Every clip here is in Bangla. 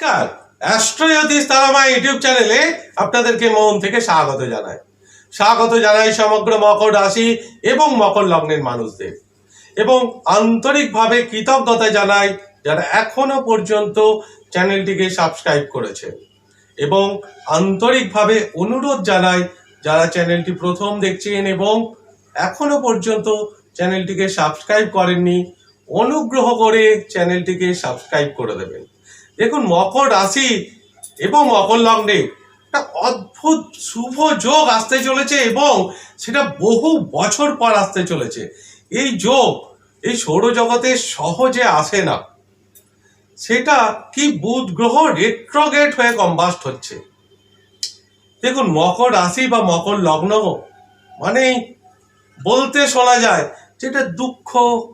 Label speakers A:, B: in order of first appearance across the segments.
A: নমস্কার। অ্যাস্ট্রোজ্যোতিষ তারামা ইউটিউব চ্যানেলে আপনাদেরকে মন থেকে স্বাগত জানাই। স্বাগত জানাই সমগ্র মকর রাশি এবং মকর লগ্নের মানুষদের। এবং আন্তরিকভাবে কৃতজ্ঞতা জানাই যারা এখনও পর্যন্ত চ্যানেলটিকে সাবস্ক্রাইব করেছে। এবং আন্তরিকভাবে অনুরোধ জানাই যারা চ্যানেলটি প্রথম দেখছেন এবং এখনও পর্যন্ত চ্যানেলটিকে সাবস্ক্রাইব করেননি, অনুগ্রহ করে চ্যানেলটিকে সাবস্ক্রাইব করে দেবেন। দেখুন, মকর রাশি এবং মকর লগ্নে একটা অদ্ভুত শুভ যোগ আসতে চলেছে এবং সেটা বহু বছর পর আসতে চলেছে। এই যোগ, এই সৌরজগতে সহজে আসে না। সেটা কি বুধ গ্রহ রেট্রোগেট হয়ে কম্বাস্ট হচ্ছে? দেখুন, মকর রাশি বা মকর লগ্ন মানে বলতে শোনা যায় যেটা দুঃখ,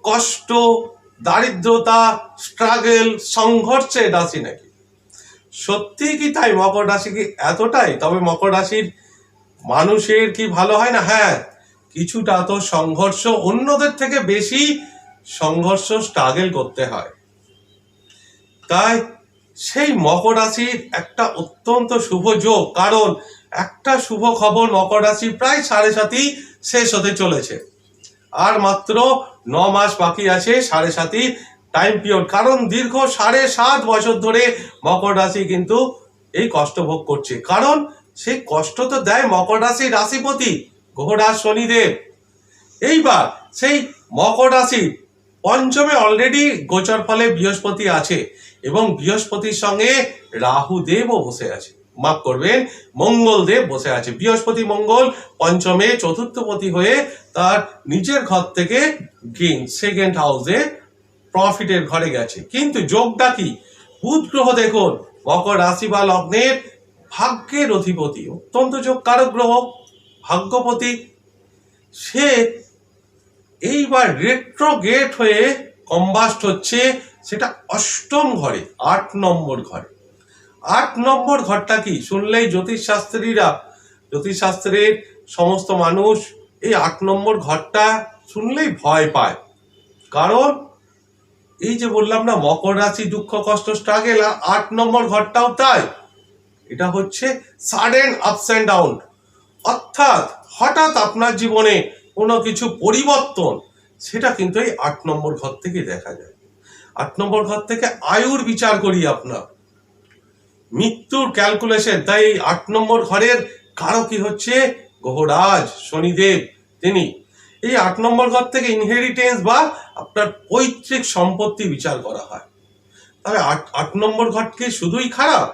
A: কষ্ট দারিদ্রতা স্ট্রাগল সংঘর্ষের রাশি নাকি? সত্যি কি তাই মকর রাশি কি এতটাই? তবে মকর রাশির মানুষের কি ভালো হয় না? হ্যাঁ কিছুটা তো সংঘর্ষ অন্যদের থেকে বেশি সংঘর্ষ স্ট্রাগল করতে হয়। তাই সেই মকর রাশির একটা অত্যন্ত শুভ যোগ, কারণ একটা শুভ খবর মকর রাশি প্রায় সাড়ে সাতই শেষ হতে চলেছে। আর মাত্র ন মাস বাকি আছে, সাড়ে সাতই টাইম পিরিয়ড কারণ দীর্ঘ সাড়ে সাত বছর ধরে মকর রাশি কিন্তু এই কষ্ট ভোগ করছে। কারণ সেই কষ্ট তো দেয় মকর রাশির রাশিপতি গ্রহরাজ শনিদেব। এইবার সেই মকর রাশি পঞ্চমে অলরেডি গোচর ফলে বৃহস্পতি আছে এবং বৃহস্পতির সঙ্গে রাহু দেবও বসে আছে। মাফ করবেন, মঙ্গল দেব বসে আছে বৃহস্পতি মঙ্গল, পঞ্চমে চতুর্থপতি হয়ে তার নিজের ঘর থেকে গেইন সেকেন্ড হাউসে প্রফিটের ঘরে গেছে। কিন্তু যোগটা কি? বুধ গ্রহ দেখুন, মকর রাশি বা লগ্নের ভাগ্যের অধিপতি। অত্যন্ত যোগ কারক গ্রহ, ভাগ্যপতি। সে এইবার রেট্রোগেট হয়ে কম্বাস্ট হচ্ছে, সেটা অষ্টম ঘরে, আট নম্বর ঘরে। আট নম্বর ঘরটা কি? শুনলেই জ্যোতিষশাস্ত্রীরা, জ্যোতিষশাস্ত্রের সমস্ত মানুষ এই আট নম্বর ঘরটা শুনলেই ভয় পায়। কারণ এই যে বললাম না, মকর রাশি দুঃখ, কষ্ট স্ট্রাগেল আর আট নম্বর ঘরটাও তাই। এটা হচ্ছে সাডেন আপস অ্যান্ড ডাউন অর্থাৎ হঠাৎ আপনার জীবনে কোনো কিছু পরিবর্তন, সেটা কিন্তু এই আট নম্বর ঘর থেকে দেখা যায়। আট নম্বর ঘর থেকে আয়ুর বিচার করি আপনার। মৃত্যুর ক্যালকুলেশন তাই আট নম্বর ঘরের কারও কি হচ্ছে? গ্রহরাজ শনিদেব, তিনি। এই আট নম্বর ঘর থেকে ইনহেরিটেন্স বা আপনার পৈতৃক সম্পত্তি বিচার করা হয়। তবে আট আট নম্বর ঘর কি শুধুই খারাপ?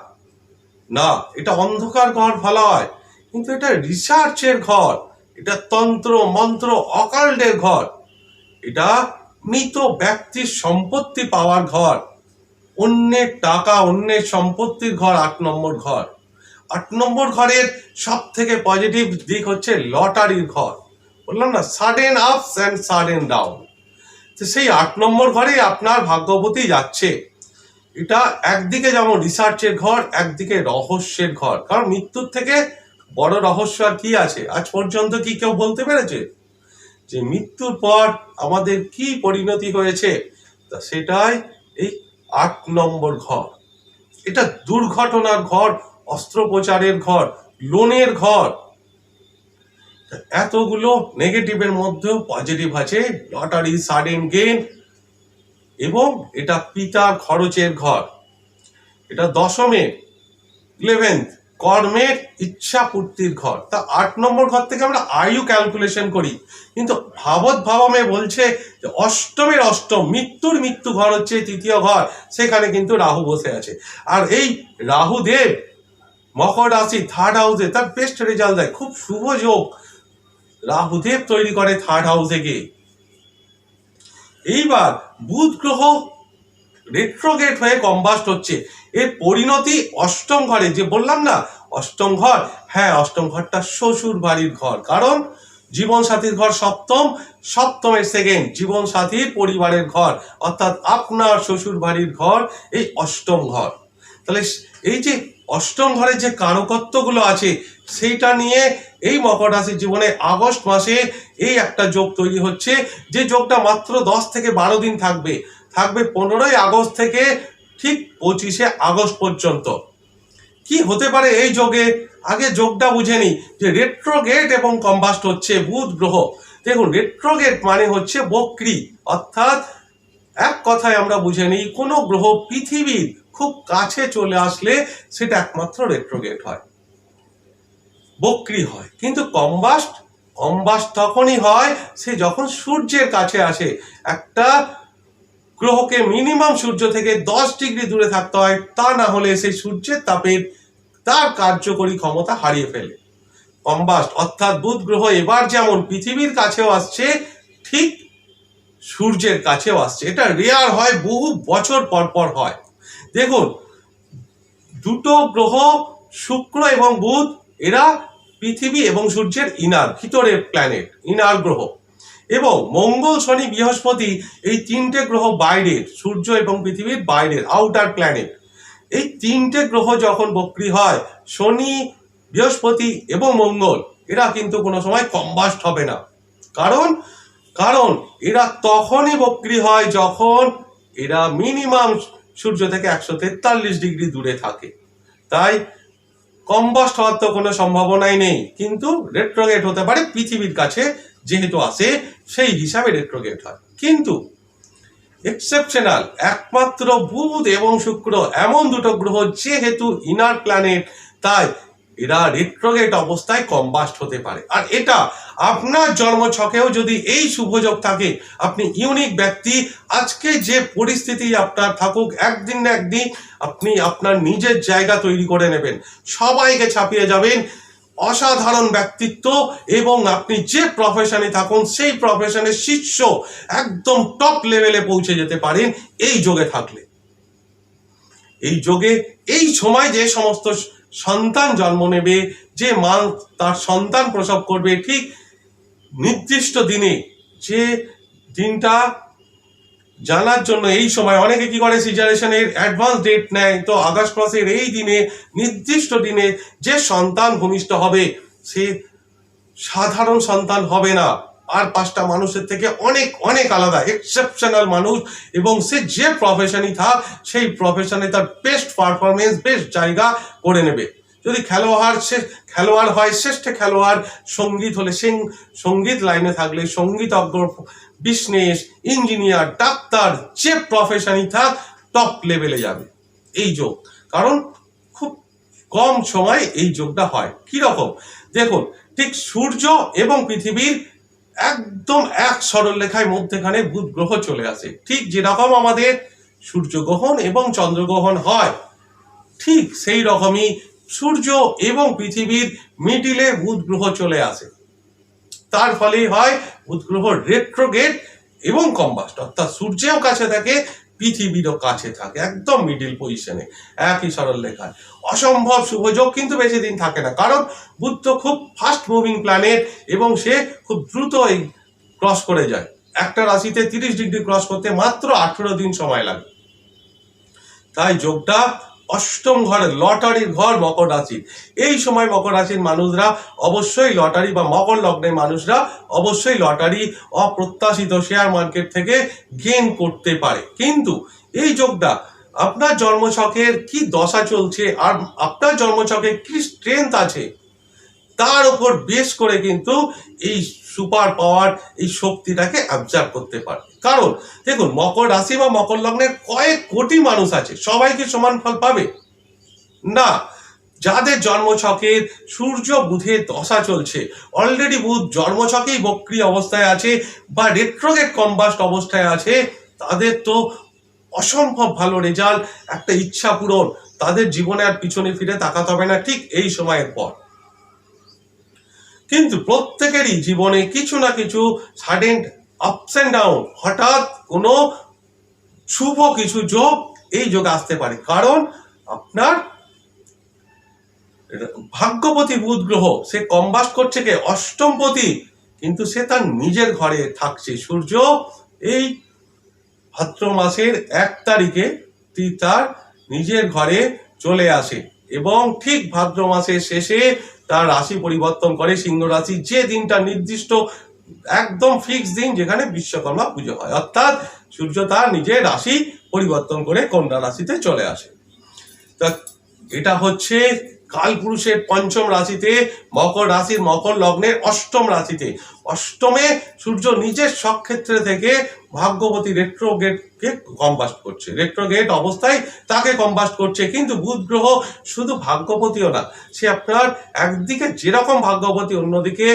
A: না, এটা অন্ধকার ঘর ভালো হয় কিন্তু এটা রিসার্চের ঘর, এটা তন্ত্র, মন্ত্র অকাল্টের ঘর। এটা মৃত ব্যক্তির সম্পত্তি পাওয়ার ঘর। অন্যের টাকা অন্যের সম্পত্তির ঘর, আট নম্বর ঘর। আট নম্বর ঘরের সব থেকে পজিটিভ দিক হচ্ছে লটারির ঘর। বললাম না sudden ups and sudden down তো সেই আট নম্বর ঘরে আপনার ভাগ্যবতী যাচ্ছে। এটা একদিকে যেমন রিসার্চের ঘর, একদিকে রহস্যের ঘর। কারণ মৃত্যুর থেকে বড় রহস্য আর কি আছে? আজ পর্যন্ত কি কেউ বলতে পেরেছে? যে মৃত্যুর পর আমাদের কি পরিণতি হয়েছে? তা সেটাই এই আট নম্বর ঘর। এটা দুর্ঘটনার ঘর, অস্ত্রোপচারের ঘর, লোনের ঘর। এতগুলো নেগেটিভের মধ্যেও পজিটিভ আছে লটারি সাডেন গেন এবং এটা পিতার খরচের ঘর। এটা দশমের ইলেভেন্থ কর্মের ইচ্ছা পূর্তির ঘর। তা আট নম্বর ঘর থেকে আমরা আয়ু ক্যালকুলেশন করি। কিন্তু ভাবত ভাবামে বলছে যে অষ্টমের অষ্টম, মৃত্যুর মৃত্যু ঘর হচ্ছে তৃতীয় ঘর। সেখানে কিন্তু রাহু বসে আছে। আর এই রাহু দেব মকর রাশি থার্ড হাউসে তার বেস্ট রেজাল্ট দেয়। খুব শুভ যোগ। রাহুদেব তৈরি করে থার্ড হাউসে গিয়ে। এইবার বুধ গ্রহ রেট্রোগেট হয়ে কম্বাস্ট হচ্ছে। এর পরিণতি অষ্টম ঘরে, যে বললাম না, অষ্টম ঘর। হ্যাঁ অষ্টম ঘরটা শ্বশুর বাড়ির ঘর। কারণ জীবন সাথীর ঘর সপ্তম, সপ্তমের সেকেন্ড জীবন সাথীর পরিবারের ঘর। অর্থাৎ আপনার শ্বশুর বাড়ির ঘর, এই অষ্টম ঘর। তাহলে এই যে অষ্টম ঘরের যে কারকত্বগুলো আছে, সেইটা নিয়ে এই মকর রাশির জীবনে আগস্ট মাসে এই একটা যোগ তৈরি হচ্ছে, যে যোগটা মাত্র দশ থেকে বারো দিন থাকবে। থাকবে পনেরোই আগস্ট থেকে ঠিক পঁচিশে আগস্ট পর্যন্ত। কি হতে পারে এই যোগে? আগে যোগটা বুঝে নি যে রেট্রোগেট এবং কম্বাস্ট হচ্ছে বুধ গ্রহ। দেখুন রেট্রোগেট মানে হচ্ছে বক্রি। অর্থাৎ এক কথায় আমরা বুঝে নিই, কোনো গ্রহ পৃথিবীর খুব কাছে চলে আসলে সেটা একমাত্র রেট্রোগেট হয়। বক্রি হয়। কিন্তু কম্বাস্ট কম্বাস্ট তখনই হয় সে যখন সূর্যের কাছে আসে। একটা গ্রহকে মিনিমাম সূর্য থেকে দশ ডিগ্রি দূরে থাকতে হয়, তা না হলে সেই সূর্যের তাপের তার কার্যকরী ক্ষমতা হারিয়ে ফেলে। কম্বাস্ট, অর্থাৎ বুধ গ্রহ এবার যেমন পৃথিবীর কাছেও আসছে, ঠিক সূর্যের কাছেও আসছে। এটা রেয়ার হয়, বহু বছর পর পর হয়। দেখুন, দুটো গ্রহ, শুক্র এবং বুধ, এরা পৃথিবী এবং সূর্যের ইনার ভিতরের প্ল্যানেট ইনার গ্রহ। এবং মঙ্গল, শনি, বৃহস্পতি এই তিনটে গ্রহ বাইরের, সূর্য এবং পৃথিবীর বাইরের আউটার প্ল্যানেট এই তিনটে গ্রহ যখন বক্রি হয়, শনি, বৃহস্পতি এবং মঙ্গল, এরা কিন্তু কোনো সময় কম্বাস্ট হবে না। কারণ কারণ এরা তখনই বক্রি হয় যখন এরা মিনিমাম সূর্য থেকে একশো তেতাল্লিশ ডিগ্রি দূরে থাকে। তাই কম্বাস্ট হওয়ার তো কোনো সম্ভাবনাই নেই। কিন্তু রেট্রোগেট হতে পারে, পৃথিবীর কাছে যেহেতু আসে, সেই হিসাবে রেট্রোগেট হয়। কিন্তু এক্সেপশনাল একমাত্র বুধ এবং শুক্র, এমন দুটো গ্রহ যেহেতু ইনার প্ল্যানেট তাই এরা রেট্রোগেট অবস্থায় কম্বাস্ট হতে পারে। আর এটা আপনার জন্মছকেও যদি এই শুভযোগ থাকে, আপনি ইউনিক ব্যক্তি, আজকে যে পরিস্থিতি আপনার থাকুক, একদিন না একদিন আপনি আপনার নিজের জায়গা তৈরি করে নেবেন। সবাইকে ছাপিয়ে যাবেন। অসাধারণ ব্যক্তিত্ব এবং আপনি যে প্রফেশনে থাকুন, সেই প্রফেশনের শীর্ষ, একদম টপ লেভেলে পৌঁছে যেতে পারেন এই যোগে থাকলে। এই যোগে, এই সময় যে সমস্ত সন্তান জন্ম নেবে, যে মা তার সন্তান প্রসব করবে, ঠিক নির্দিষ্ট দিনে। যে দিনটা জানার জন্য এই সময় অনেকে কি করে, সিজারেশনের অ্যাডভান্স ডেট নেয়। তো আগস্ট মাসের এই দিনে, নির্দিষ্ট দিনে যে সন্তান ভূমিষ্ঠ হবে, সে সাধারণ সন্তান হবে না। আর পাঁচটা মানুষের থেকে অনেক অনেক আলাদা এক্সেপশনাল মানুষ। এবং সে যে প্রফেশনই থাক, সেই প্রফেশনে তার বেস্ট পারফরমেন্স বেস্ট জায়গা করে নেবে। যদি খেলোয়াড় সে, খেলোয়াড় হয়, শ্রেষ্ঠ খেলোয়াড়, সংগীত হলে সে, সংগীত লাইনে থাকলে সঙ্গীতজ্ঞ বিজনেস ইঞ্জিনিয়ার ডাক্তার, যে প্রফেশনই থাক টপ লেভেলে যাবে। এই যোগ। কারণ খুব কম সময় এই যোগটা হয়। কি রকম দেখুন, ঠিক সূর্য এবং পৃথিবীর একদম এক সরল লেখায় মধ্যেখানে বুধ গ্রহ চলে আসে। ঠিক যেরকম আমাদের সূর্যগ্রহণ এবং চন্দ্রগ্রহণ হয়, ঠিক সেই রকমই সূর্য এবং পৃথিবীর মিডিলে বুধ গ্রহ চলে আসে। তার ফলেই হয় বুধ গ্রহ রেট্রোগেট এবং কম্বাস্ট অর্থাৎ সূর্যেও কাছে থাকে পৃথিবীরও কাছে থাকে, একদম মিডিল পজিশনে একই সরল লেখায় অসম্ভব শুভযোগ কিন্তু বেশি দিন থাকে না, কারণ বুদ্ধ খুব ফাস্ট মুভিং প্ল্যানেট এবং সে খুব দ্রুত এই ক্রস করে যায়। একটা রাশিতে তিরিশ ডিগ্রি ক্রস করতে মাত্র আঠেরো দিন সময় লাগে। তাই যোগটা অষ্টম ঘরে লটারির ঘর মকর রাশি এই সময় মকর রাশির মানুষরা অবশ্যই লটারি বা মকর লগ্নের মানুষরা অবশ্যই লটারি অপ্রত্যাশিত শেয়ার মার্কেট থেকে গেন করতে পারে। কিন্তু এই যোগটা আপনার জন্মছকের কি দশা চলছে আর আপনার জন্মছকে কি স্ট্রেংথ আছে তার উপর বেশ করে কিন্তু এই সুপার পাওয়ার, এই শক্তিটাকে অবজার্ভ করতে পারে কারণ, দেখুন, মকর রাশি বা মকর লগ্নের কয়েক কোটি মানুষ আছে, সবাই কি সমান ফল পাবে? না। যাদের জন্মছকের সূর্য বুধের দশা চলছে অলরেডি বুধ জন্মছকেই বক্রি অবস্থায় আছে বা রেট্রোগেট কম্বাস্ট অবস্থায় আছে, তাদের তো অসম্ভব ভালো রেজাল্ট একটা ইচ্ছা পূরণ, তাদের জীবনে আর পিছনে ফিরে তাকাতে হবে না, ঠিক এই সময়ের পর। কিন্তু প্রত্যেকেরই জীবনে কিছু না কিছু সাডেন আপস অ্যান্ড ডাউন হঠাৎ কোনো শুভ কিছু যোগ এই যোগ আসতে পারে। কারণ আপনার ভাগ্যপতি বুধ গ্রহ, সে কম্বাস্ট করছে কে? অষ্টমপতি কিন্তু সে তার নিজের ঘরে থাকছে। সূর্য এই ভাদ্র মাসের এক তারিখে তিনি তার নিজের ঘরে চলে আসে এবং ঠিক ভাদ্র মাসের শেষে তার রাশি পরিবর্তন করে সিংহ রাশি যে দিনটা নির্দিষ্ট একদম ফিক্স দিন যেখানে বিশ্বকর্মা পুজো হয়। অর্থাৎ সূর্য তার নিজের রাশি পরিবর্তন করে কন্যা রাশিতে চলে আসে। তা এটা হচ্ছে কালপুরুষের পঞ্চম রাশিতে মকর রাশির মকর লগ্নের অষ্টম রাশিতে। অষ্টমে সূর্য নিজের সক্ষেত্রে থেকে ভাগ্যবতী রেট্রোগেটকে কম্বাস্ট করছে। রেট্রোগেট অবস্থায় তাকে কম্বাস্ট করছে, কিন্তু বুধ গ্রহ শুধু ভাগ্যবতীও না, সে আপনার একদিকে যেরকম ভাগ্যবতী অন্যদিকে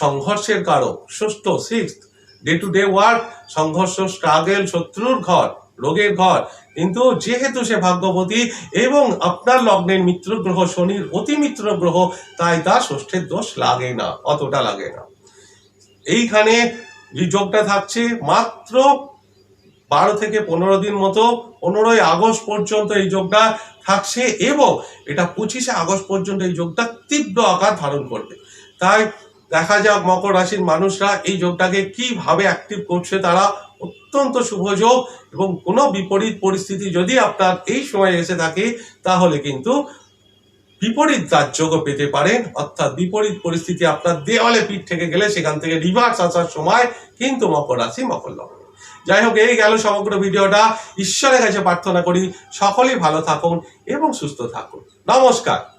A: সংঘর্ষের কারক, ষষ্ঠ six day to day work সংঘর্ষ স্ট্রাগেল শত্রুর ঘর। রোগের ঘর। কিন্তু যেহেতু সে ভাগ্যবতী এবং আপনার লগ্নের মিত্র গ্রহ, শনির অতি মিত্র গ্রহ, তাই তার ষষ্ঠের দোষ লাগে না, অতটা লাগে না। এইখানে যে যোগটা থাকছে, মাত্র বারো থেকে পনেরো দিন মতো, পনেরোই আগস্ট পর্যন্ত এই যোগটা থাকছে এবং এটা পঁচিশে আগস্ট পর্যন্ত এই যোগটা তীব্র আকার ধারণ করবে। তাই দেখা যাক মকর রাশির মানুষরা এই যোগটাকে কীভাবে অ্যাক্টিভ করছে তারা। অত্যন্ত শুভ যোগ এবং কোনো বিপরীত পরিস্থিতি যদি আপনার এই সময় এসে থাকে, তাহলে কিন্তু বিপরীত রাজযোগও পেতে পারেন। অর্থাৎ বিপরীত পরিস্থিতি আপনার দেওয়ালে পিঠ থেকে গেলে সেখান থেকে রিভার্স আসার সময় কিন্তু মকর রাশি মকর লগ্ন। যাই হোক, এই গেল সমগ্র ভিডিওটা। ঈশ্বরের কাছে প্রার্থনা করি, সকলেই ভালো থাকুন এবং সুস্থ থাকুন। নমস্কার।